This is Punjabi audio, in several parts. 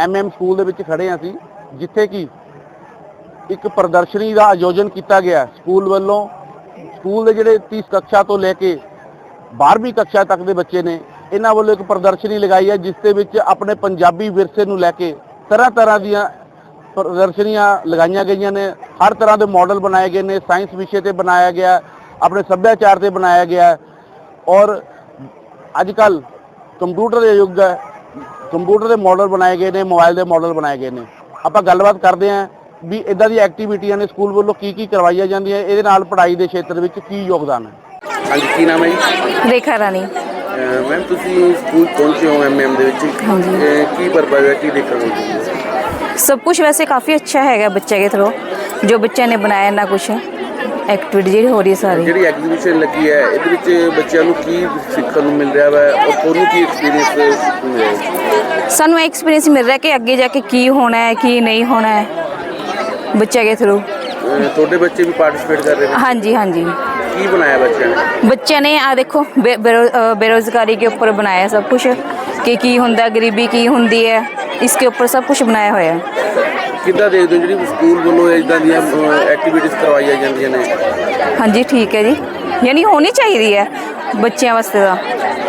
ਐਮਐਮ ਸਕੂਲ ਦੇ ਵਿੱਚ ਖੜੇ ਹਾਂ ਅਸੀਂ, ਜਿੱਥੇ ਕਿ ਇੱਕ ਪ੍ਰਦਰਸ਼ਨੀ ਦਾ ਆਯੋਜਨ ਕੀਤਾ ਗਿਆ ਸਕੂਲ ਵੱਲੋਂ। ਸਕੂਲ ਦੇ ਜਿਹੜੇ 30 ਕਕਸ਼ਾ ਤੋਂ ਲੈ ਕੇ 12ਵੀਂ ਕਕਸ਼ਾ ਤੱਕ ਦੇ ਬੱਚੇ ਨੇ, ਇਹਨਾਂ ਵੱਲੋਂ ਇੱਕ ਪ੍ਰਦਰਸ਼ਨੀ ਲਗਾਈ ਹੈ, ਜਿਸ ਦੇ ਵਿੱਚ ਆਪਣੇ ਪੰਜਾਬੀ ਵਿਰਸੇ ਨੂੰ ਲੈ ਕੇ ਤਰ੍ਹਾਂ ਤਰ੍ਹਾਂ ਦੀਆਂ ਪ੍ਰਦਰਸ਼ਨੀਆਂ ਲਗਾਈਆਂ ਗਈਆਂ ਨੇ। ਹਰ ਤਰ੍ਹਾਂ ਦੇ ਮਾਡਲ ਬਣਾਏ ਗਏ ਨੇ ਸਾਇੰਸ ਵਿਸ਼ੇ ਤੇ ਬਣਾਇਆ ਗਿਆ, ਆਪਣੇ ਸੱਭਿਆਚਾਰ ਤੇ ਬਣਾਇਆ ਗਿਆ। ਔਰ ਅੱਜ ਕੱਲ ਕੰਪਿਊਟਰ ਦਾ ਯੁੱਗ ਹੈ ਕੰਪਿਊਟਰ ਦੇ ਮਾਡਲ ਬਣਾਏ ਗਏ ਨੇ ਮੋਬਾਈਲ ਦੇ ਮਾਡਲ ਬਣਾਏ ਗਏ ਨੇ। ਆਪਾਂ ਗੱਲਬਾਤ ਕਰਦੇ ਆਂ ਵੀ ਇਦਾਂ ਦੀ ਐਕਟੀਵਿਟੀਆਂ ਨੇ ਸਕੂਲ ਵੱਲੋਂ ਕੀ ਕੀ ਕਰਵਾਈਆਂ ਜਾਂਦੀਆਂ ਇਹਦੇ ਨਾਲ ਪੜ੍ਹਾਈ ਦੇ ਖੇਤਰ ਵਿੱਚ ਕੀ ਯੋਗਦਾਨ ਹੈ? ਹਾਂਜੀ ਕੀ ਨਾਮ ਹੈ ਜੀ? ਰੇਖਾ ਰਾਣੀ। ਮੈਮ ਤੁਸੀਂ ਸਕੂਲ ਪਹੁੰਚੇ ਹੋ ਐਮਐਮ ਦੇ ਵਿੱਚ। ਕੀ ਪਰਪਸ ਹੈ ਕੀ ਦੇਖਣ ਨੂੰ ਸਭ ਕੁਝ ਵੈਸੇ ਕਾਫੀ ਅੱਛਾ ਹੈਗਾ ਬੱਚੇ ਦੇ ਥਰੋ। ਜੋ ਬੱਚਿਆਂ ਨੇ ਬਣਾਇਆ ਨਾ ਕੁਝ ਐਕਟੀਵਿਟੀ ਜਿਹੜੀ ਹੋ ਰਹੀ ਹੈ ਸਾਰੀ ਜਿਹੜੀ ਐਗਜ਼ੀਬਿਸ਼ਨ ਲੱਗੀ ਹੈ ਇਹਦੇ ਵਿੱਚ ਬੱਚਿਆਂ ਨੂੰ ਕੀ ਸਿੱਖਣ ਨੂੰ ਮਿਲ ਰਿਹਾ ਹੈ ਔਰ ਤੁਹਾਨੂੰ ਕੀ ਐਕਸਪੀਰੀਅੰਸ ਮਿਲਿਆ ਸਾਨੂੰ ਐਕਸਪੀਰੀਅੰਸ ਮਿਲ ਰਿਹਾ ਕਿ ਅੱਗੇ ਜਾ ਕੇ ਕੀ ਹੋਣਾ ਹੈ ਕੀ ਨਹੀਂ ਹੋਣਾ ਹੈ ਬੱਚਿਆਂ ਦੇ ਥਰੂ ਅਹ ਤੁਹਾਡੇ ਬੱਚੇ ਵੀ ਪਾਰਟਿਸਿਪੇਟ ਕਰ ਰਹੇ ਨੇ ਹਾਂਜੀ ਹਾਂਜੀ ਕੀ ਬਣਾਇਆ ਬੱਚਿਆਂ ਨੇ ਬੱਚਿਆਂ ਨੇ ਆ ਦੇਖੋ ਬੇਰੋਜ਼ਗਾਰੀ ਦੇ ਉੱਪਰ ਬਣਾਇਆ ਸਭ ਕੁਝ ਕਿ ਕੀ ਹੁੰਦਾ ਗਰੀਬੀ ਕੀ ਹੁੰਦੀ ਹੈ इसके ऊपर सब कुछ बनाया ਹੋਇਆ ਹੈ ਕਿੱਦਾਂ ਦੇਖਦੇ ਹੋ ਜਿਹੜੀ ਸਕੂਲ ਵੱਲੋਂ ਇਦਾਂ ਦੀਆਂ ਐਕਟੀਵਿਟੀਜ਼ ਕਰਵਾਈਆਂ ਜਾਂਦੀਆਂ ਨੇ ਹਾਂਜੀ ਠੀਕ ਹੈ ਜੀ ਯਾਨੀ ਹੋਣੀ ਚਾਹੀਦੀ ਹੈ ਬੱਚਿਆਂ ਵਾਸਤੇ ਤਾਂ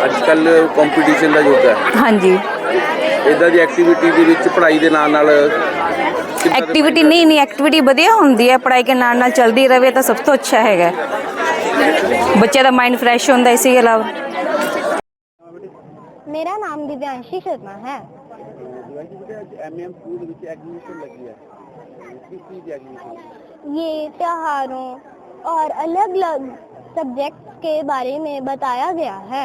ਅੱਜ ਕੱਲ ਕੰਪੀਟੀਸ਼ਨ ਦਾ ਯੁੱਗ ਹੈ ਹਾਂਜੀ ਇਦਾਂ ਦੀ ਐਕਟੀਵਿਟੀ ਦੇ ਵਿੱਚ ਪੜ੍ਹਾਈ ਦੇ ਨਾਲ ਨਾਲ ਕਿੱਦਾਂ ਦੇ- ਐਕਟੀਵਿਟੀ ਨਹੀਂ ਨਹੀਂ ਐਕਟੀਵਿਟੀ ਵਧੀਆ ਹੁੰਦੀ ਹੈ ਪੜ੍ਹਾਈ ਕੇ ਨਾਲ ਨਾਲ ਚੱਲਦੀ ਰਹੇ ਤਾਂ ਸਭ ਤੋਂ ਅੱਛਾ ਹੈਗਾ ਬੱਚੇ ਦਾ ਮਾਈਂਡ ਫਰੈਸ਼ ਹੁੰਦਾ ਇਸੇ ਇਲਾਵਾ मेरा नाम दिव्यांशी शर्मा है ਐਮਐਮ ਸਕੂਲ ਦੇ ਵਿੱਚ ਐਗਜ਼ੀਬਿਸ਼ਨ ਲੱਗੀ ਹੈ ਕਿਸ ਚੀਜ਼ ਦੀ ਐਗਜ਼ੀਬਿਸ਼ਨ ये त्योहारों और अलग अलग सब्जेक्ट्स के बारे में बताया गया है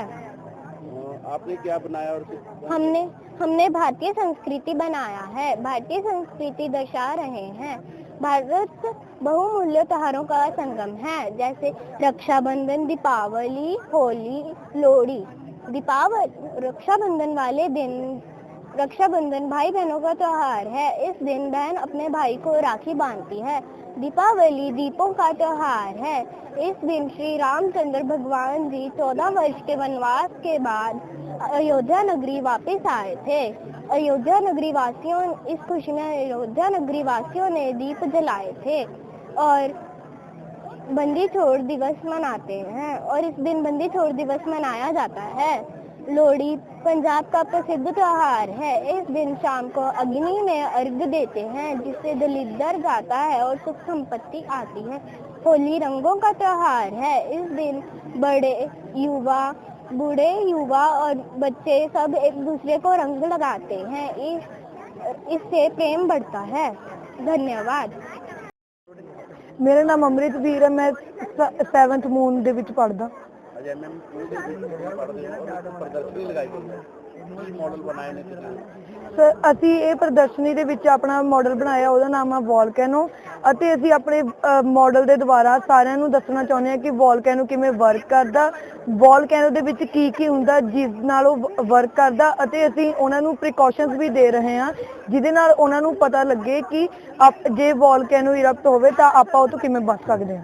आपने क्या बनाया और किस हमने हमने भारतीय संस्कृति बनाया है भारतीय संस्कृति दर्शा रहे हैं भारत बहुमूल्य त्योहारों का संगम है जैसे रक्षाबंधन दीपावली होली लोहड़ी दीपावली रक्षाबंधन वाले दिन रक्षाबंधन भाई बहनों का त्योहार है। इस दिन बहन अपने भाई को राखी बांधती है। दीपावली दीपों का त्योहार है। इस दिन श्री रामचंद्र भगवान जी चौदह वर्ष के वनवास के बाद अयोध्या नगरी वापस आए थे। अयोध्या नगरी वासियों, इस खुशी में अयोध्या नगरी वासियों ने दीप जलाए थे और बंदी छोड़ दिवस मनाते हैं और इस दिन बंदी छोड़ दिवस मनाया जाता है। लोहड़ी पंजाब का प्रसिद्ध त्योहार है इस दिन शाम को अग्नि में अर्घ देते हैं जिससे दलिदर जाता है और सुख संपत्ति आती है होली रंगों का त्योहार है इस दिन बड़े युवा बूढ़े युवा और बच्चे सब एक दूसरे को रंग लगाते हैं इस इससे प्रेम बढ़ता है धन्यवाद ਮੇਰਾ ਨਾਮ ਅਮਰਿਤਵੀਰ ਹੈ ਮੈਂ 7th ਮੂਨ ਦੇ ਵਿੱਚ ਪੜਦਾ ਅੱਜ ਐਮਐਮ ਸਕੂਲ ਦੇ ਵਿੱਚ ਪੜ੍ਹਦੇ ਹੋ ਪ੍ਰਦਰਸ਼ਨੀ ਲਗਾਈ ਗਈ ਹੈ। ਕੀ ਮਾਡਲ ਬਣਾਏ ਨੇ ਕਿਤੇ ਸਰ, ਅਸੀਂ ਇਹ ਪ੍ਰਦਰਸ਼ਨੀ ਦੇ ਵਿੱਚ ਆਪਣਾ ਮਾਡਲ ਬਣਾਇਆ, ਉਹਦਾ ਨਾਮ ਹੈ ਵੋਲਕੈਨੋ ਅਤੇ ਅਸੀਂ ਆਪਣੇ ਮਾਡਲ ਦੇ ਦੁਆਰਾ ਸਾਰਿਆਂ ਨੂੰ ਦੱਸਣਾ ਚਾਹੁੰਦੇ ਹਾਂ ਕਿ ਵੋਲਕੈਨੋ ਕਿਵੇਂ ਵਰਕ ਕਰਦਾ ਵੋਲਕੈਨੋ ਦੇ ਵਿੱਚ ਕੀ ਕੀ ਹੁੰਦਾ, ਜਿਸ ਨਾਲ ਉਹ ਵਰਕ ਕਰਦਾ ਅਤੇ ਅਸੀਂ ਉਹਨਾਂ ਨੂੰ ਪ੍ਰੀਕਾਸ਼ਨਸ ਵੀ ਦੇ ਰਹੇ ਹਾਂ, ਜਿਹਦੇ ਨਾਲ ਉਹਨਾਂ ਨੂੰ ਪਤਾ ਲੱਗੇ ਕਿ ਆਪ- ਜੇ ਵੋਲਕੈਨੋ ਇਰਪਟ ਹੋਵੇ ਤਾਂ ਆਪਾਂ ਉਹ ਤੋਂ ਕਿਵੇਂ ਬਚ ਸਕਦੇ ਹਾਂ।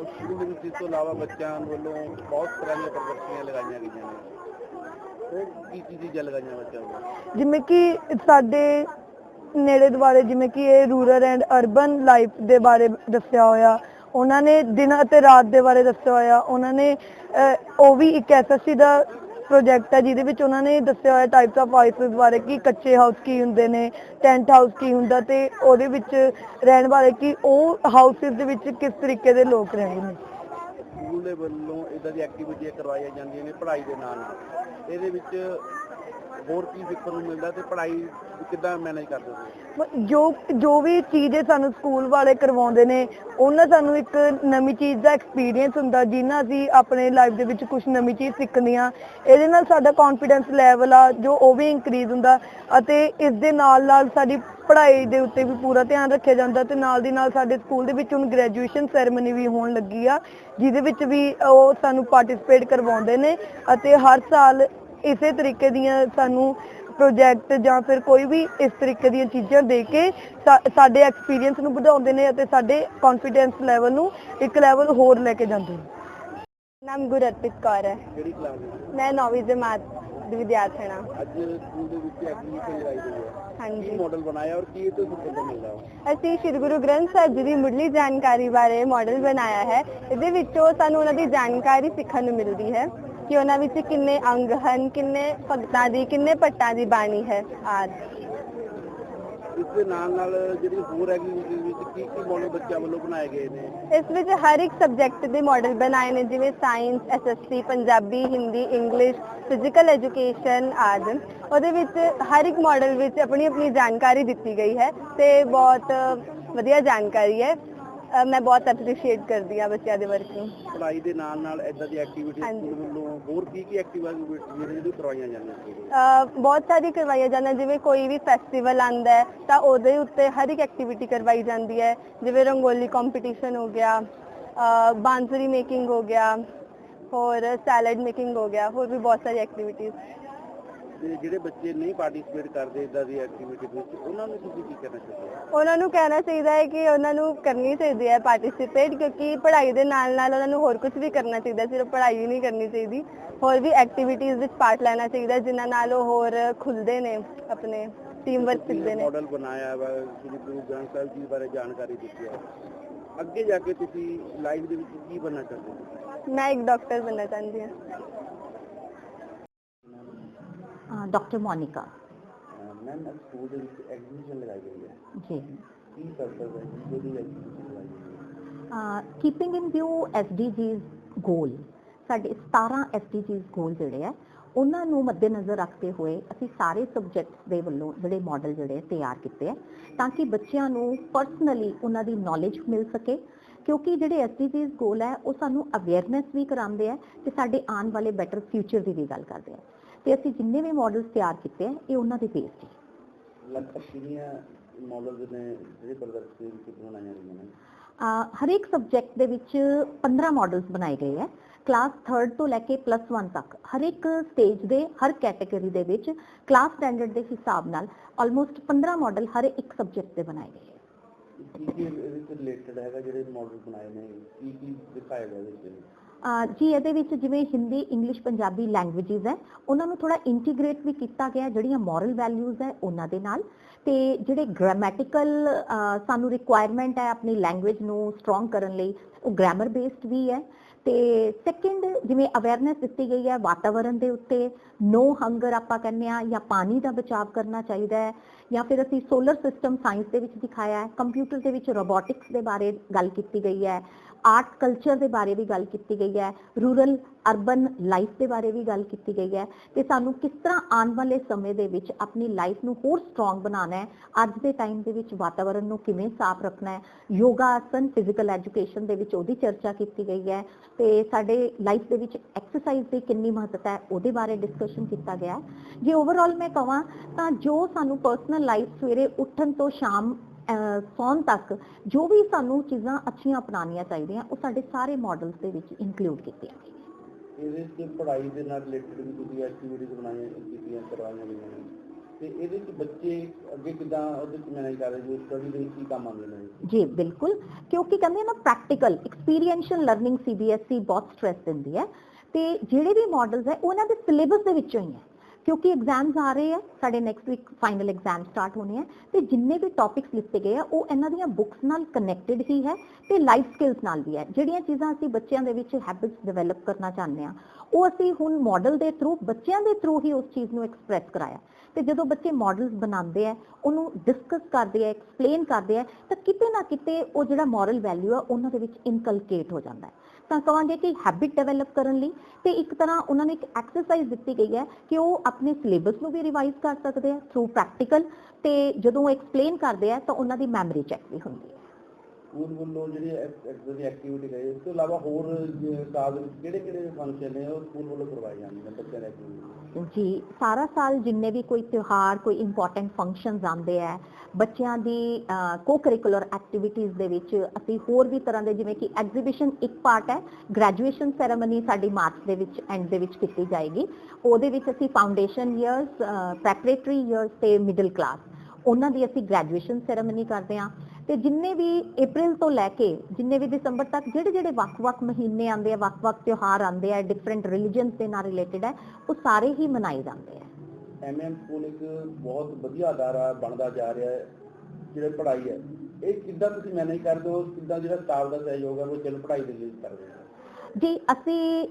ਉਸ ਵਿੱਚ ਇਸ ਤੋਂ ਇਲਾਵਾ ਬੱਚਿਆਂ ਵੱਲੋਂ ਬਹੁਤ ਤਰ੍ਹਾਂ ਦੀਆਂ ਪ੍ਰਦਰਸ਼ਨੀਆਂ ਲਗਾਈਆਂ ਗਈਆਂ ਨੇ। ਉਹ ਕੀ ਕੀ ਚੀਜ਼ਾਂ ਲਗਾਈਆਂ ਬੱਚਿਆਂ ਵੱਲੋਂ? ਜਿਵੇਂ ਕਿ ਸਾਡੇ ਨੇੜੇ ਦੁਆਲੇ ਜਿਵੇਂ ਕਿ ਇਹ ਰੂਰਲ ਐਂਡ ਅਰਬਨ ਲਾਈਫ ਦੇ ਬਾਰੇ ਦੱਸਿਆ ਹੋਇਆ, ਉਹਨਾਂ ਨੇ ਦਿਨ ਅਤੇ ਰਾਤ ਦੇ ਬਾਰੇ ਦੱਸਿਆ ਹੋਇਆ, ਉਹਨਾਂ ਨੇ ਉਹ ਵੀ ਇੱਕ ਐਸਐਸਸੀ ਦਾ ਪ੍ਰੋਜੈਕਟ ਹੈ ਜਿਹਦੇ ਵਿੱਚ ਉਹਨਾਂ ਨੇ ਦੱਸਿਆ ਹੋਇਆ ਟਾਈਪਸ ਆਫ ਹਾਊਸਸ ਬਾਰੇ ਕਿ ਕੱਚੇ ਹਾਊਸ ਕੀ ਹੁੰਦੇ ਨੇ ਟੈਂਟ ਹਾਊਸ ਕੀ ਹੁੰਦਾ ਤੇ ਉਹਦੇ ਵਿੱਚ ਰਹਿਣ ਵਾਲੇ ਕਿ ਉਹ ਹਾਊਸਸ ਦੇ ਵਿੱਚ ਕਿਸ ਤਰੀਕੇ ਦੇ ਲੋਕ ਰਹਿੰਦੇ ਨੇ। ਸਕੂਲ ਦੇ ਵੱਲੋਂ ਇਦਾਂ ਦੀ ਐਕਟੀਵਿਟੀਆਂ ਕਰਵਾਈਆਂ ਜਾਂਦੀਆਂ ਨੇ ਪੜ੍ਹਾਈ ਦੇ ਨਾਲ ਨਾਲ। ਇਹਦੇ ਵਿੱਚ ਹੋਰ ਕੀ ਸਿੱਖਣ ਨੂੰ ਮਿਲਦਾ ਤੇ ਪੜ੍ਹਾਈ ਕਿੱਦਾਂ ਮੈਨੇਜ ਕਰਦੇ ਹੋ ਜੋ ਜੋ ਵੀ ਚੀਜ਼ ਸਾਨੂੰ ਸਕੂਲ ਵਾਲੇ ਕਰਵਾਉਂਦੇ ਨੇ, ਉਹਨਾਂ ਸਾਨੂੰ ਇੱਕ ਨਵੀਂ ਚੀਜ਼ ਦਾ ਐਕਸਪੀਰੀਅੰਸ ਹੁੰਦਾ, ਜਿੰਨਾ ਅਸੀਂ ਆਪਣੇ ਲਾਈਫ ਦੇ ਵਿੱਚ ਕੁਝ ਨਵੀਂ ਚੀਜ਼ ਸਿੱਖਦੇ ਹਾਂ ਇਹਦੇ ਨਾਲ ਸਾਡਾ ਕੌਨਫੀਡੈਂਸ ਲੈਵਲ ਆ, ਜੋ ਉਹ ਵੀ ਇਨਕਰੀਜ਼ ਹੁੰਦਾ ਅਤੇ ਇਸ ਦੇ ਨਾਲ ਨਾਲ ਸਾਡੀ ਪੜ੍ਹਾਈ ਦੇ ਉੱਤੇ ਵੀ ਪੂਰਾ ਧਿਆਨ ਰੱਖਿਆ ਜਾਂਦਾ ਤੇ ਨਾਲ ਦੀ ਨਾਲ ਸਾਡੇ ਸਕੂਲ ਦੇ ਵਿੱਚ ਹੁਣ ਗ੍ਰੈਜੂਏਸ਼ਨ ਸੈਰੇਮਨੀ ਵੀ ਹੋਣ ਲੱਗੀ ਆ, ਜਿਹਦੇ ਵਿੱਚ ਵੀ ਉਹ ਸਾਨੂੰ ਪਾਰਟਿਸਿਪੇਟ ਕਰਵਾਉਂਦੇ ਨੇ ਅਤੇ ਹਰ ਸਾਲ ਇਸੇ ਤਰੀਕੇ ਦੀਆਂ ਸਾਨੂੰ ਪ੍ਰੋਜੈਕਟ ਜਾਂ ਫਿਰ ਕੋਈ ਵੀ ਇਸ ਤਰੀਕੇ ਦੀਆਂ ਚੀਜ਼ਾਂ ਦੇ ਕੇ ਸਾਡੇ ਐਕਸਪੀਰੀਅੰਸ ਨੂੰ ਵਧਾਉਂਦੇ ਨੇ ਅਤੇ ਸਾਡੇ ਕੌਨਫੀਡੈਂਸ ਲੈਵਲ ਨੂੰ ਇੱਕ ਲੈਵਲ ਹੋਰ ਲੈ ਕੇ ਜਾਂਦੇ ਨੇ। ਨਾਮ ਗੁਰਪ੍ਰੀਤ ਕੌਰ ਹੈ। ਮੈਂ ਨੌਵੀਂ ਜਮਾਤ ਦੀ ਵਿਦਿਆਰਥਣ ਹਾਂ। ਅੱਜ ਸਕੂਲ ਦੇ ਵਿੱਚ ਐਗਜ਼ੀਬਿਸ਼ਨ ਲਗਾਈ ਗਈ ਹੈ। ਹਾਂਜੀ। ਮਾਡਲ ਬਣਾਇਆ ਔਰ ਕੀ ਤੋਂ ਸਿੱਖਣ ਨੂੰ ਮਿਲਦਾ ਹੈ ਅਸੀਂ ਸ੍ਰੀ ਗੁਰੂ ਗ੍ਰੰਥ ਸਾਹਿਬ ਜੀ ਦੀ ਮੁੱਢਲੀ ਜਾਣਕਾਰੀ ਬਾਰੇ ਮਾਡਲ ਬਣਾਇਆ ਹੈ। ਇਹਦੇ ਵਿੱਚੋਂ ਸਾਨੂੰ ਉਹਨਾਂ ਦੀ ਜਾਣਕਾਰੀ ਸਿੱਖਣ ਨੂੰ ਮਿਲਦੀ ਹੈ। ਕਿ ਉਹਨਾਂ ਵਿੱਚ ਕਿੰਨੇ ਅੰਗ ਹਨ ਕਿੰਨੇ ਭਗਤਾਂ ਦੀ ਕਿੰਨੇ ਪੱਟਾਂ ਦੀ ਬਾਣੀ ਹੈ ਆਦਿ। ਇਸ ਦੇ ਨਾਲ ਨਾਲ ਜਿਹੜੀ ਹੋਰ ਹੈਗੀ ਉਸ ਵਿੱਚ ਕੀ ਕੀ ਮਾਡਲ ਬੱਚਿਆਂ ਵੱਲੋਂ ਬਣਾਏ ਗਏ ਨੇ? ਇਸ ਵਿੱਚ ਹਰ ਇੱਕ ਸਬਜੈਕਟ ਦੇ ਮਾਡਲ ਬਣਾਏ ਨੇ ਜਿਵੇਂ science SST Punjabi Hindi English physical education ਆਦਿ। ਉਹਦੇ ਵਿੱਚ ਹਰ ਇੱਕ ਮਾਡਲ ਵਿੱਚ ਆਪਣੀ ਆਪਣੀ ਜਾਣਕਾਰੀ ਦਿੱਤੀ ਗਈ ਹੈ ਤੇ ਬਹੁਤ ਵਧੀਆ ਜਾਣਕਾਰੀ ਹੈ। ਮੈਂ ਬਹੁਤ ਐਪਰੀਸ਼ੀਏਟ ਕਰਦੀ ਹਾਂ ਬੱਚਿਆਂ ਦੇ ਵਰਕ ਨੂੰ। ਪੜ੍ਹਾਈ ਦੇ ਨਾਲ ਨਾਲ ਇਦਾਂ ਦੀ ਐਕਟੀਵਿਟੀ ਹਾਂਜੀ। ਸਕੂਲ ਵੱਲੋਂ ਹੋਰ ਕੀ ਕੀ ਐਕਟੀਵਿਟੀ ਜਿਹੜੀ ਕਰਵਾਈਆਂ ਜਾਂਦੀਆਂ ਸੀ? ਅ, ਬਹੁਤ ਸਾਰੀ ਕਰਵਾਈਆਂ ਜਾਂਦੀਆਂ ਜਿਵੇਂ ਕੋਈ ਵੀ ਫੈਸਟੀਵਲ ਆਂਦਾ ਹੈ ਤਾਂ ਉਹਦੇ ਉੱਤੇ ਹਰ ਇੱਕ ਐਕਟੀਵਿਟੀ ਕਰਵਾਈ ਜਾਂਦੀ ਹੈ। ਜਿਵੇਂ ਰੰਗੋਲੀ ਕੰਪੀਟੀਸ਼ਨ ਹੋ ਗਿਆ ਬਾਂਸਰੀ ਮੇਕਿੰਗ ਹੋ ਗਿਆ ਹੋਰ ਸੈਲਡ ਮੇਕਿੰਗ ਹੋ ਗਿਆ ਹੋਰ ਵੀ ਬਹੁਤ ਸਾਰੀ ਐਕਟੀਵਿਟੀਜ਼ ਤੇ ਜਿਹੜੇ ਬੱਚੇ ਨਹੀਂ ਪਾਰਟਿਸਿਪੇਟ ਕਰਦੇ ਇਦਾਂ ਦੀ ਐਕਟੀਵਿਟੀ ਵਿੱਚ ਉਹਨਾਂ ਨੂੰ ਤੁਸੀਂ ਕੀ ਕਹਿਣਾ ਚਾਹੁੰਦੇ ਹੋ ਉਹਨਾਂ ਨੂੰ ਕਹਿਣਾ ਚਾਹੀਦਾ ਹੈ ਕਿ ਉਹਨਾਂ ਨੂੰ ਕਰਨੀ ਚਾਹੀਦੀ ਹੈ ਪਾਰਟਿਸਿਪੇਟ ਕਿਉਂਕਿ ਪੜ੍ਹਾਈ ਦੇ ਨਾਲ ਨਾਲ ਉਹਨਾਂ ਨੂੰ ਹੋਰ ਕੁਝ ਵੀ ਕਰਨਾ ਚਾਹੀਦਾ ਸਿਰਫ ਪੜ੍ਹਾਈ ਹੀ ਨਹੀਂ ਕਰਨੀ ਚਾਹੀਦੀ। ਹੋਰ ਵੀ ਐਕਟੀਵਿਟੀਜ਼ ਵਿੱਚ ਪਾਰਟ ਲੈਣਾ ਚਾਹੀਦਾ ਜਿਨ੍ਹਾਂ ਨਾਲ ਉਹ ਹੋਰ ਖੁੱਲਦੇ ਨੇ ਆਪਣੇ ਟੀਮ ਵਰਕ ਸਿੱਖਦੇ ਨੇ। ਮਾਡਲ ਬਣਾਇਆ ਵਾ ਸ੍ਰੀ ਗੁਰੂ ਗ੍ਰੰਥ ਸਾਹਿਬ ਜੀ ਬਾਰੇ ਜਾਣਕਾਰੀ ਦਿੱਤੀ ਹੈ। ਅੱਗੇ ਜਾ ਕੇ ਤੁਸੀਂ ਲਾਈਫ ਦੇ ਵਿੱਚ ਕੀ ਬਣਨਾ ਚਾਹੁੰਦੇ ਹੋ? ਮੈਂ ਇੱਕ ਡਾਕਟਰ ਬਣਨਾ ਚਾਹੁੰਦੀ ਹਾਂ। ਡਾਕਟਰ ਮੋਨਿਕਾ ਮੈਮ ਸਕੂਲ ਦੇ ਵਿੱਚ ਐਗਜ਼ੀਬਿਸ਼ਨ ਲਗਾਈ ਗਈ ਹੈ। ਜੀ। ਕੀ ਪਰਪਸ ਹੈ ਜਿਹਦੀ ਐਗਜ਼ੀਬਿਸ਼ਨ ਲਗਾਈ ਗਈ ਹੈ? ਕੀਪਿੰਗ ਇਨ ਵਿਊ ਐਸਡੀਜੀਜ਼ ਗੋਲ ਸਾਡੇ 17 ਐਸਡੀਜੀਜ਼ ਗੋਲ ਜਿਹੜੇ ਆ ਉਹਨਾਂ ਨੂੰ ਮੱਦੇਨਜ਼ਰ ਰੱਖਦੇ ਹੋਏ ਅਸੀਂ ਸਾਰੇ ਸਬਜੈਕਟਸ ਦੇ ਵੱਲੋਂ ਜਿਹੜੇ ਮਾਡਲ ਜਿਹੜੇ ਤਿਆਰ ਕੀਤੇ ਆ ਤਾਂ ਕਿ ਬੱਚਿਆਂ ਨੂੰ ਪਰਸਨਲੀ ਉਹਨਾਂ ਦੀ ਨੌਲੇਜ ਮਿਲ ਸਕੇ। ਕਿਉਂਕਿ ਜਿਹੜੇ ਐਸਡੀਜੀਜ਼ ਗੋਲ ਹੈ ਉਹ ਸਾਨੂੰ ਅਵੇਅਰਨੈਸ ਵੀ ਕਰਾਉਂਦੇ ਆ ਤੇ ਸਾਡੇ ਆਉਣ ਵਾਲੇ ਬੈਟਰ ਫਿਊਚਰ ਦੀ ਵੀ ਗੱਲ ਕਰਦੇ ਆ ਤੇ ਅਸੀਂ ਜਿੰਨੇ ਵੀ ਮਾਡਲਸ ਤਿਆਰ ਕੀਤੇ ਆ ਇਹ ਉਹਨਾਂ ਦੇ ਬੇਸਡ ਹੈ ਲਗਭਗ ਕਿੰਨੀਆਂ ਮਾਡਲ ਨੇ ਜਿਹੜੇ ਪ੍ਰਦਰਸ਼ਨੀ ਵਿੱਚ ਬਣਾਈਆਂ ਗਈਆਂ ਨੇ। ਅਹ ਹਰੇਕ ਸਬਜੈਕਟ ਦੇ ਵਿੱਚ 15 ਮਾਡਲਸ ਬਣਾਏ ਗਏ ਹੈ ਕਲਾਸ 3rd ਤੋਂ ਲੈ ਕੇ ਪਲੱਸ 1 ਤੱਕ। ਹਰ ਇੱਕ ਸਟੇਜ ਦੇ ਹਰ ਕੈਟਾਗਰੀ ਦੇ ਵਿੱਚ ਕਲਾਸ ਸਟੈਂਡਰਡ ਦੇ ਹਿਸਾਬ ਨਾਲ ਆਲਮੋਸਟ 15 ਮਾਡਲ ਹਰ ਇੱਕ ਸਬਜੈਕਟ ਦੇ ਬਣਾਏ ਗਏ ਹੈ ਕੀ ਕੀ ਰਿਲੇਟਡ ਹੈਗਾ ਜਿਹੜੇ ਮਾਡਲ ਬਣਾਏ ਨੇ? ਕੀ ਕੀ ਦਿਖਾਇਆ ਗਿਆ ਇਹਦੇ ਵਿੱਚ? ਜੀ, ਇਹਦੇ ਵਿੱਚ ਜਿਵੇਂ ਹਿੰਦੀ ਇੰਗਲਿਸ਼ ਪੰਜਾਬੀ ਲੈਂਗੁਏਜਸ ਹੈ, ਉਹਨਾਂ ਨੂੰ ਥੋੜਾ ਇੰਟੀਗ੍ਰੇਟ ਵੀ ਕੀਤਾ ਗਿਆ, ਜਿਹੜੀਆਂ ਮੋਰਲ ਵੈਲਿਊਜ਼ ਹੈ, ਉਹਨਾਂ ਦੇ ਨਾਲ। ਤੇ ਜਿਹੜੇ ਗ੍ਰਾਮੈਟੀਕਲ ਸਾਨੂੰ ਰਿਕੁਆਇਰਮੈਂਟ ਹੈ ਆਪਣੀ ਲੈਂਗੁਏਜ ਨੂੰ ਸਟਰੋਂਗ ਕਰਨ ਲਈ, ਉਹ ਗ੍ਰਾਮਰ ਬੇਸਡ ਵੀ ਹੈ। ਤੇ ਸੈਕਿੰਡ ਜਿਵੇਂ ਅਵੇਅਰਨੈਸ ਦਿੱਤੀ ਗਈ ਹੈ ਵਾਤਾਵਰਣ ਦੇ ਉੱਤੇ ਨੋ ਹੰਗਰ ਆਪਾਂ ਕਹਿੰਦੇ ਆ ਜਾਂ ਪਾਣੀ ਦਾ ਬਚਾਅ ਕਰਨਾ ਚਾਹੀਦਾ ਹੈ, ਜਾਂ ਫਿਰ ਅਸੀਂ ਸੋਲਰ ਸਿਸਟਮ ਸਾਇੰਸ ਦੇ ਵਿੱਚ ਦਿਖਾਇਆ ਹੈ ਕੰਪਿਊਟਰ ਦੇ ਵਿੱਚ ਰੋਬੋਟਿਕਸ ਦੇ ਬਾਰੇ ਗੱਲ ਕੀਤੀ ਗਈ ਹੈ ਆਰਟ ਕਲਚਰ ਦੇ ਬਾਰੇ ਵੀ ਗੱਲ ਕੀਤੀ ਗਈ ਹੈ, ਰੂਰਲ, ਅਰਬਨ ਲਾਈਫ ਦੇ ਬਾਰੇ ਵੀ ਗੱਲ ਕੀਤੀ ਗਈ ਹੈ ਤੇ ਸਾਨੂੰ ਕਿਸ ਤਰ੍ਹਾਂ ਆਉਣ ਵਾਲੇ ਸਮੇਂ ਦੇ ਵਿੱਚ ਆਪਣੀ ਲਾਈਫ ਨੂੰ ਹੋਰ ਸਟਰੋਂਗ ਬਣਾਉਣਾ ਹੈ, ਅੱਜ ਦੇ ਟਾਈਮ ਦੇ ਵਿੱਚ ਵਾਤਾਵਰਣ ਨੂੰ ਕਿਵੇਂ ਸਾਫ਼ ਰੱਖਣਾ ਹੈ ਯੋਗਾ ਆਸਨ ਫਿਜ਼ੀਕਲ ਐਜੂਕੇਸ਼ਨ ਦੇ ਵਿੱਚ ਉਹਦੀ ਚਰਚਾ ਕੀਤੀ ਗਈ ਹੈ ਤੇ ਸਾਡੇ ਲਾਈਫ ਦੇ ਵਿੱਚ ਐਕਸਰਸਾਈਜ਼ ਦੀ ਕਿੰਨੀ ਮਹੱਤਤਾ ਹੈ ਉਹਦੇ ਬਾਰੇ ਡਿਸਕਸ਼ਨ ਕੀਤਾ ਗਿਆ ਹੈ। ਜੇ ਓਵਰਆਲ ਮੈਂ ਕਹਾਂ ਤਾਂ ਜੋ ਸਾਨੂੰ ਪਰਸਨਲ ਲਾਈਫ ਸਵੇਰੇ ਉੱਠਣ ਤੋਂ ਸ਼ਾਮ ਸੌਣ ਤੱਕ ਜੋ ਵੀ ਸਾਨੂੰ ਚੀਜ਼ਾਂ ਅੱਛੀਆਂ ਅਪਣਾਉਣੀਆਂ ਚਾਹੀਦੀਆਂ ਉਹ ਸਾਡੇ ਸਾਰੇ ਮਾਡਲਸ ਦੇ ਵਿੱਚ ਇਨਕਲੂਡ ਕੀਤੀਆਂ ਇਹਦੇ ਵਿੱਚ ਪੜ੍ਹਾਈ ਦੇ ਨਾਲ ਰਿਲੇਟਡ ਵੀ ਤੁਸੀਂ ਐਕਟੀਵਿਟੀਜ਼ ਬਣਾਈਆਂ ਕੀਤੀਆਂ ਕਰਵਾਈਆਂ ਗਈਆਂ ਨੇ। ਤੇ ਇਹਦੇ ਵਿੱਚ ਬੱਚੇ ਅੱਗੇ ਕਿਦਾਂ ਉਹਦੇ ਚ ਮੈਨੇਜ ਕਰ ਰਹੇ ਜੋ ਸਟੱਡੀ ਦੇ ਵਿੱਚ ਕੀ ਕੰਮ ਆਉਂਦੇ ਨੇ? ਜੀ ਬਿਲਕੁਲ। ਕਿਉਂਕਿ ਕਹਿੰਦੇ ਨਾ ਪ੍ਰੈਕਟੀਕਲ ਐਕਸਪੀਰੀਐਂਸ਼ੀਅਲ ਲਰਨਿੰਗ ਸੀਬੀਐਸਈ ਬਹੁਤ ਸਟ੍ਰੈਸ ਦਿੰਦੀ ਹੈ। ਤੇ ਜਿਹੜੇ ਵੀ ਮਾਡਲਸ ਹੈ ਉਹ ਇਹਨਾਂ ਦੇ ਸਿਲੇਬਸ ਦੇ ਵਿੱਚੋਂ ਹੀ ਹੈ। ਕਿਉਂਕਿ ਐਗਜ਼ਾਮਸ ਆ ਰਹੇ ਆ, ਸਾਡੇ next week final exam start ਹੋਣੇ ਆ, ਤੇ ਜਿੰਨੇ ਵੀ ਟੌਪਿਕਸ ਲਿਖੇ ਗਏ ਆ, ਉਹ ਇਹਨਾਂ ਦੀਆਂ ਬੁੱਕਸ ਨਾਲ ਕਨੈਕਟਡ ਹੀ ਹੈ ਤੇ ਲਾਈਫ ਸਕਿੱਲਸ ਨਾਲ ਵੀ ਹੈ। ਜਿਹੜੀਆਂ ਚੀਜ਼ਾਂ ਅਸੀਂ ਬੱਚਿਆਂ ਦੇ ਵਿੱਚ ਹੈਬਿਟਸ ਡਿਵੈਲਪ ਕਰਨਾ ਚਾਹੁੰਦੇ ਆ, ਉਹ ਅਸੀਂ ਹੁਣ ਮਾਡਲ ਦੇ ਥਰੂ ਬੱਚਿਆਂ ਦੇ ਥਰੂ ਹੀ ਉਸ ਚੀਜ਼ ਨੂੰ ਐਕਸਪ੍ਰੈਸ ਕਰਾਇਆ। ਤੇ ਜਦੋਂ ਬੱਚੇ ਮਾਡਲਸ ਬਣਾਉਂਦੇ ਆ, ਉਹਨੂੰ ਡਿਸਕਸ ਕਰਦੇ ਆ ਐਕਸਪਲੇਨ ਕਰਦੇ ਆ, ਤਾਂ ਕਿਤੇ ਨਾ ਕਿਤੇ ਉਹ ਜਿਹੜਾ ਮੋਰਲ ਵੈਲਿਊ ਆ, ਉਹਨਾਂ ਦੇ ਵਿੱਚ ਇਨਕਲਕੇਟ ਹੋ ਜਾਂਦਾ ਹੈ। ਤਾਂ ਕਹਾਂਗੇ ਕਿ ਹੈਬਿਟ ਡਿਵੈਲਪ ਕਰਨ ਲਈ ਤੇ ਇੱਕ ਤਰ੍ਹਾਂ ਉਹਨਾਂ ਨੂੰ ਇੱਕ ਐਕਸਰਸਾਈਜ਼ ਦਿੱਤੀ ਗਈ ਹੈ ਕਿ ਉਹ ਆਪਣੇ ਸਿਲੇਬਸ ਨੂੰ ਵੀ ਰਿਵਾਈਜ਼ ਕਰ ਸਕਦੇ ਆ ਥਰੂ ਪ੍ਰੈਕਟੀਕਲ ਤੇ ਜਦੋਂ ਉਹ ਐਕਸਪਲੇਨ ਕਰਦੇ ਆ ਤਾਂ ਉਹਨਾਂ ਦੀ ਮੈਮਰੀ ਚੈੱਕ ਵੀ ਹੁੰਦੀ ਹੈ। ਸਕੂਲ ਵੱਲੋਂ ਜਿਹੜੀ ਐਕਟਰ ਦੀ ਐਕਟੀਵਿਟੀ ਹੈ ਇਸ ਤੋਂ ਇਲਾਵਾ ਹੋਰ ਸਾਲ ਵਿੱਚ ਕਿਹੜੇ ਕਿਹੜੇ ਫੰਕਸ਼ਨ ਨੇ ਉਹ ਸਕੂਲ ਵੱਲੋਂ ਕਰਵਾਏ ਜਾਂਦੇ ਨੇ ਬੱਚਿਆਂ ਦੇ ਜੀ, ਸਾਰਾ ਸਾਲ ਜਿੰਨੇ ਵੀ ਕੋਈ ਤਿਉਹਾਰ, ਕੋਈ ਇੰਪੋਰਟੈਂਟ ਫੰਕਸ਼ਨਸ ਆਉਂਦੇ ਆ, ਬੱਚਿਆਂ ਦੀ ਕੋ ਕਰਿਕੂਲਰ ਐਕਟੀਵਿਟੀਜ਼ ਦੇ ਵਿੱਚ ਅਸੀਂ ਹੋਰ ਵੀ ਤਰ੍ਹਾਂ ਦੇ ਜਿਵੇਂ ਕਿ ਐਗਜ਼ੀਬਿਸ਼ਨ ਇੱਕ ਪਾਰਟ ਹੈ ਗ੍ਰੈਜੂਏਸ਼ਨ ਸੈਰੇਮਨੀ ਸਾਡੀ ਮਾਰਚ ਦੇ ਵਿੱਚ ਐਂਡ ਦੇ ਵਿੱਚ ਕੀਤੀ ਜਾਏਗੀ। ਉਹਦੇ ਵਿੱਚ ਅਸੀਂ ਫਾਊਂਡੇਸ਼ਨ ਇਅਰਸ ਪ੍ਰੈਪਰੇਟਰੀ ਇਅਰਸ ਤੇ ਮਿਡਲ ਕਲਾਸ ਉਹਨਾਂ ਦੀ ਅਸੀਂ ਗ੍ਰੈਜੂਏਸ਼ਨ ਸੈਰੇਮਨੀ ਕਰਦੇ ਹਾਂ। ਤੇ ਜਿੰਨੇ ਵੀ April ਤੋਂ ਲੈ ਕੇ ਜਿੰਨੇ ਵੀ ਦਸੰਬਰ ਤੱਕ ਜਿਹੜੇ ਜਿਹੜੇ ਵੱਖ-ਵੱਖ ਮਹੀਨੇ ਆਉਂਦੇ ਆ, ਵੱਖ-ਵੱਖ ਤਿਉਹਾਰ ਆਉਂਦੇ ਆ ਡਿਫਰੈਂਟ ਰਿਲੀਜੀਅਨਸ ਦੇ ਨਾਲ ਰਿਲੇਟਡ ਹੈ ਉਹ ਸਾਰੇ ਹੀ ਮਨਾਏ ਜਾਂਦੇ ਆ। ਐਮਐਮ ਸਕੂਲ ਇੱਕ ਬਹੁਤ ਵਧੀਆ ਅਦਾਰਾ ਬਣਦਾ ਜਾ ਰਿਹਾ ਹੈ, ਜਿਹੜੇ ਪੜ੍ਹਾਈ ਹੈ। ਇਹ ਕਿੱਦਾਂ ਤੁਸੀਂ ਮੈਨੇਜ ਕਰਦੇ ਹੋ? ਕਿੱਦਾਂ ਜਿਹੜਾ ਸਟਾਫ ਦਾ ਸਹਿਯੋਗ ਹੈ, ਉਹ ਚਲ ਪੜ੍ਹਾਈ ਦੇ ਲਈ ਕਰਦੇ ਹੋ? ਜੀ, ਅਸੀਂ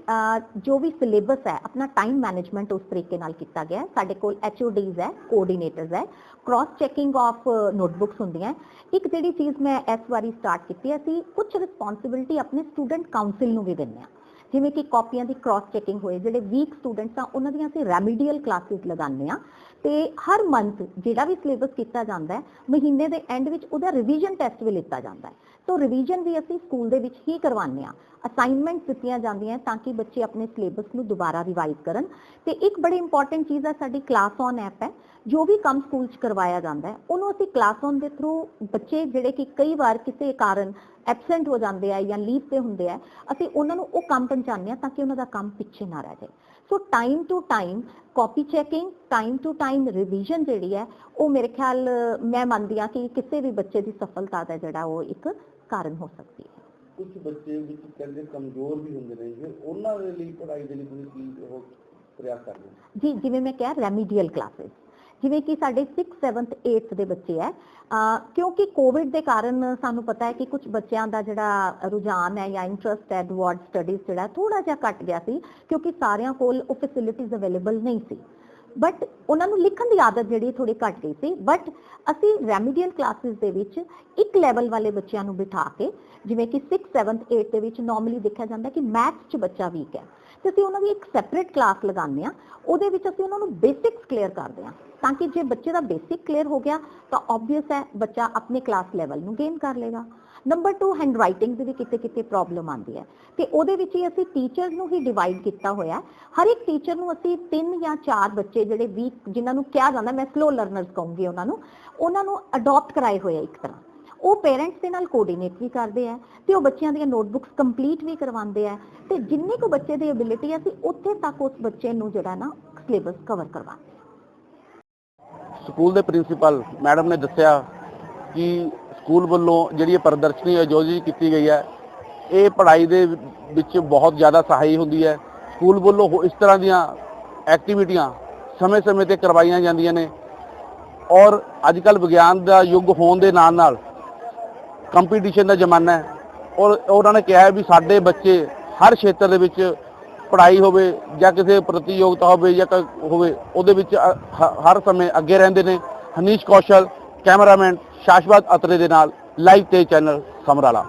ਜੋ ਵੀ ਸਿਲੇਬਸ ਹੈ, ਆਪਣਾ ਟਾਈਮ ਮੈਨੇਜਮੈਂਟ ਉਸ ਤਰੀਕੇ ਨਾਲ ਕੀਤਾ ਗਿਆ ਹੈ। ਸਾਡੇ ਕੋਲ ਐਚਓਡੀਜ਼ ਹੈ ਕੋਆਰਡੀਨੇਟਰਸ ਹੈ। ਕ੍ਰਾਸ ਚੈਕਿੰਗ ਆਫ ਨੋਟਬੁੱਕਸ ਹੁੰਦੀਆਂ ਇੱਕ ਜਿਹੜੀ ਚੀਜ਼ ਮੈਂ ਇਸ ਵਾਰੀ ਸਟਾਰਟ ਕੀਤੀ ਹੈ, ਅਸੀਂ ਕੁਝ ਰਿਸਪੌਂਸਿਬਿਲਟੀ ਆਪਣੇ ਸਟੂਡੈਂਟ ਕਾਉਂਸਲ ਨੂੰ ਵੀ ਦਿੰਦੇ ਹਾਂ। ਜਿਵੇਂ ਕਿ ਕਾਪੀਆਂ ਦੀ ਕ੍ਰਾਸ ਚੈਕਿੰਗ ਹੋਏ, ਜਿਹੜੇ ਵੀਕ ਸਟੂਡੈਂਟਸ ਆ, ਉਹਨਾਂ ਦੀਆਂ ਅਸੀਂ ਰੈਮੀਡੀਅਲ ਕਲਾਸਿਸ ਲਗਾਉਂਦੇ ਆ ਤੇ ਹਰ ਮੰਥ ਜਿਹੜਾ ਵੀ ਸਿਲੇਬਸ ਕੀਤਾ ਜਾਂਦਾ ਹੈ, ਮਹੀਨੇ ਦੇ ਐਂਡ ਵਿੱਚ ਉਹਦਾ ਰਿਵੀਜ਼ਨ ਟੈਸਟ ਵੀ ਲਿੱਤਾ ਜਾਂਦਾ ਹੈ। ਸੋ ਰਿਵੀਜ਼ਨ ਵੀ ਅਸੀਂ ਸਕੂਲ ਦੇ ਵਿੱਚ ਹੀ ਕਰਵਾਉਂਦੇ ਆ ਅਸਾਈਨਮੈਂਟਸ ਦਿੱਤੀਆਂ ਜਾਂਦੀਆਂ ਤਾਂ ਕਿ ਬੱਚੇ ਆਪਣੇ ਸਿਲੇਬਸ ਨੂੰ ਦੁਬਾਰਾ ਰਿਵਾਈਜ਼ ਕਰਨ। ਤੇ ਇੱਕ ਬੜੀ ਇੰਪੋਰਟੈਂਟ ਚੀਜ਼ ਹੈ ਸਾਡੀ ਕਲਾਸ ਔਨ ਐਪ ਹੈ। ਜੋ ਵੀ ਕੰਮ ਸਕੂਲ 'ਚ ਕਰਵਾਇਆ ਜਾਂਦਾ ਹੈ ਉਹਨੂੰ ਅਸੀਂ ਕਲਾਸ ਔਨ ਦੇ ਥਰੂ ਬੱਚੇ ਜਿਹੜੇ ਕਿ ਕਈ ਵਾਰ ਕਿਸੇ ਕਾਰਨ ਐਬਸੈਂਟ ਹੋ ਜਾਂਦੇ ਆ ਜਾਂ ਲੀਵ ਤੇ ਹੁੰਦੇ ਆ ਅਸੀਂ ਉਹਨਾਂ ਨੂੰ ਉਹ ਕੰਮ ਪਹੁੰਚਾਉਂਦੇ ਆ ਤਾਂ ਕਿ ਉਹਨਾਂ ਦਾ ਕੰਮ ਪਿੱਛੇ ਨਾ ਰਹਿ ਜਾਏ। So time to time copy checking time to time revision ਜਿਹੜੀ ਹੈ ਉਹ ਮੇਰੇ ਖਿਆਲ ਮੈਂ ਮੰਨਦੀ ਆ ਕਿ ਕਿਸੇ ਵੀ ਬੱਚੇ ਦੀ ਸਫਲਤਾ ਦਾ ਜਿਹੜਾ ਉਹ ਇੱਕ ਕਾਰਨ ਹੋ ਸਕਦੀ ਹੈ। ਕੁਝ ਬੱਚੇ ਵਿੱਚ ਕਹਿੰਦੇ ਕਮਜ਼ੋਰ ਵੀ ਹੁੰਦੇ ਨੇ ਫਿਰ ਉਹਨਾਂ ਦੇ ਲਈ ਪੜ੍ਹਾਈ ਦੇ ਲਈ ਤੁਸੀਂ ਕੀ ਉਹ ਪ੍ਰਯਾਸ ਕਰਦੇ ਜੀ ਜਿਵੇਂ ਮੈਂ ਕਿਹਾ ਰੈਮੀਡੀਅਲ ਕਲਾਸਿਸ ਜਿਵੇਂ ਕਿ ਸਾਡੇ 6th 7th 8th ਦੇ ਬੱਚੇ ਹੈ ਅਹ ਕਿਉਂਕਿ ਕੋਵਿਡ ਦੇ ਕਾਰਨ ਸਾਨੂੰ ਪਤਾ ਹੈ ਕਿ ਕੁਝ ਬੱਚਿਆਂ ਦਾ ਜਿਹੜਾ ਰੁਝਾਨ ਹੈ ਜਾਂ ਇੰਟਰਸਟ ਹੈ ਟੁਵਰਡ ਸਟੱਡੀਜ਼ ਜਿਹੜਾ ਥੋੜਾ ਜਿਹਾ ਘਟ ਗਿਆ ਸੀ, ਕਿਉਂਕਿ ਸਾਰਿਆਂ ਕੋਲ ਉਹ ਫੈਸਿਲਿਟੀਜ਼ ਅਵੇਲੇਬਲ ਨਹੀਂ ਸੀ। ਬਟ ਉਹਨਾਂ ਨੂੰ ਲਿਖਣ ਦੀ ਆਦਤ ਜਿਹੜੀ ਥੋੜੀ ਘਟ ਗਈ ਸੀ। ਬਟ ਅਸੀਂ ਰੈਮੀਡੀਅਲ ਕਲਾਸਿਸ ਦੇ ਵਿੱਚ ਇੱਕ ਲੈਵਲ ਵਾਲੇ ਬੱਚਿਆਂ ਨੂੰ ਬਿਠਾ ਕੇ, ਜਿਵੇਂ ਕਿ 6th 7th 8th ਦੇ ਵਿੱਚ ਨਾਰਮਲੀ ਦੇਖਿਆ ਜਾਂਦਾ ਕਿ ਮੈਥਸ 'ਚ ਬੱਚਾ ਵੀਕ ਹੈ। ਤੇ ਅਸੀਂ ਉਹਨਾਂ ਦੀ ਇੱਕ ਸੈਪਰੇਟ ਕਲਾਸ ਲਗਾਉਂਦੇ ਆ ਉਹਦੇ ਵਿੱਚ ਅਸੀਂ ਉਹਨਾਂ ਨੂੰ ਬੇਸਿਕਸ ਕਲੀਅਰ ਕਰਦੇ ਆ ਤਾਂ ਕਿ ਜੇ ਬੱਚੇ ਦਾ ਬੇਸਿਕ ਕਲੀਅਰ ਹੋ ਗਿਆ, ਤਾਂ ਆਬਵੀਅਸ ਹੈ ਬੱਚਾ ਆਪਣੇ ਕਲਾਸ ਲੈਵਲ ਨੂੰ ਗੇਨ ਕਰ ਲੇਗਾ ਨੰਬਰ 2 ਹੈਂਡ ਦੀ ਵੀ ਕਿਤੇ ਕਿਤੇ ਪ੍ਰੋਬਲਮ ਆਉਂਦੀ ਹੈ। ਤੇ ਉਹਦੇ ਵਿੱਚ ਹੀ ਅਸੀਂ ਟੀਚਰਸ ਨੂੰ ਹੀ ਡਿਵਾਈਡ ਕੀਤਾ ਹੋਇਆ। ਹਰ ਇੱਕ ਟੀਚਰ ਨੂੰ ਅਸੀਂ ਤਿੰਨ ਜਾਂ ਚਾਰ ਬੱਚੇ ਜਿਹੜੇ ਵੀਕ ਜਿਨ੍ਹਾਂ ਨੂੰ ਕਿਹਾ ਜਾਂਦਾ, ਮੈਂ ਸਲੋ ਲਰਨਰਸ ਕਹੂੰਗੀ ਉਹਨਾਂ ਨੂੰ ਉਹਨਾਂ ਨੂੰ ਅਡਾਪਟ ਕਰਾਏ ਹੋਏ ਇੱਕ ਤਰ੍ਹਾਂ। ਉਹ ਪੇਰੈਂਟਸ ਦੇ ਨਾਲ ਕੋਆਰਡੀਨੇਟ ਵੀ ਕਰਦੇ ਆ ਤੇ ਉਹ ਬੱਚਿਆਂ ਦੀਆਂ ਨੋਟਬੁੱਕਸ ਕੰਪਲੀਟ ਵੀ ਕਰਵਾਉਂਦੇ ਆ ਤੇ ਜਿੰਨੇ ਕੁ ਬੱਚੇ ਦੀ ਐਬਿਲਿਟੀ ਅਸੀਂ ਉੱਥੇ ਤੱਕ ਉਸ ਬੱਚੇ ਨੂੰ ਜਿਹੜਾ ਨਾ ਸਿਲੇਬਸ ਕਵਰ ਕਰਵਾਉਂਦੇ ਸਕੂਲ ਦੇ ਪ੍ਰਿੰਸੀਪਲ ਮੈਡਮ ਨੇ ਦੱਸਿਆ ਕਿ ਸਕੂਲ ਵੱਲੋਂ ਜਿਹੜੀ ਇਹ ਪ੍ਰਦਰਸ਼ਨੀ ਆਯੋਜਿਤ ਕੀਤੀ ਗਈ ਹੈ, ਇਹ ਪੜ੍ਹਾਈ ਦੇ ਵਿੱਚ ਬਹੁਤ ਜ਼ਿਆਦਾ ਸਹਾਈ ਹੁੰਦੀ ਹੈ। ਸਕੂਲ ਵੱਲੋਂ ਇਸ ਤਰ੍ਹਾਂ ਦੀਆਂ ਐਕਟੀਵਿਟੀਆਂ ਸਮੇਂ-ਸਮੇਂ ਤੇ ਕਰਵਾਈਆਂ ਜਾਂਦੀਆਂ ਨੇ। ਔਰ ਅੱਜ ਕੱਲ ਵਿਗਿਆਨ ਦਾ ਯੁੱਗ ਹੋਣ ਦੇ ਨਾਲ ਨਾਲ ਕੰਪੀਟੀਸ਼ਨ ਦਾ ਜ਼ਮਾਨਾ ਹੈ। ਔਰ ਉਹਨਾਂ ਨੇ ਕਿਹਾ ਵੀ ਸਾਡੇ ਬੱਚੇ ਹਰ ਖੇਤਰ ਦੇ ਵਿੱਚ ਪੜ੍ਹਾਈ ਹੋਵੇ ਜਾਂ ਕਿਸੇ ਪ੍ਰਤੀਯੋਗਤਾ ਹੋਵੇ ਜਾਂ ਕ- ਹੋਵੇ, ਉਹਦੇ ਵਿੱਚ ਹ- ਹਰ ਸਮੇਂ ਅੱਗੇ ਰਹਿੰਦੇ ਨੇ। ਹਨੀਸ਼ ਕੌਸ਼ਲ, ਕੈਮਰਾਮੈਨ ਸ਼ਾਸ਼ਵਤ ਅਤਰੇ ਦੇ ਨਾਲ ਲਾਈਵ ਤੇ ਚੈਨਲ ਸਮਰਾਲਾ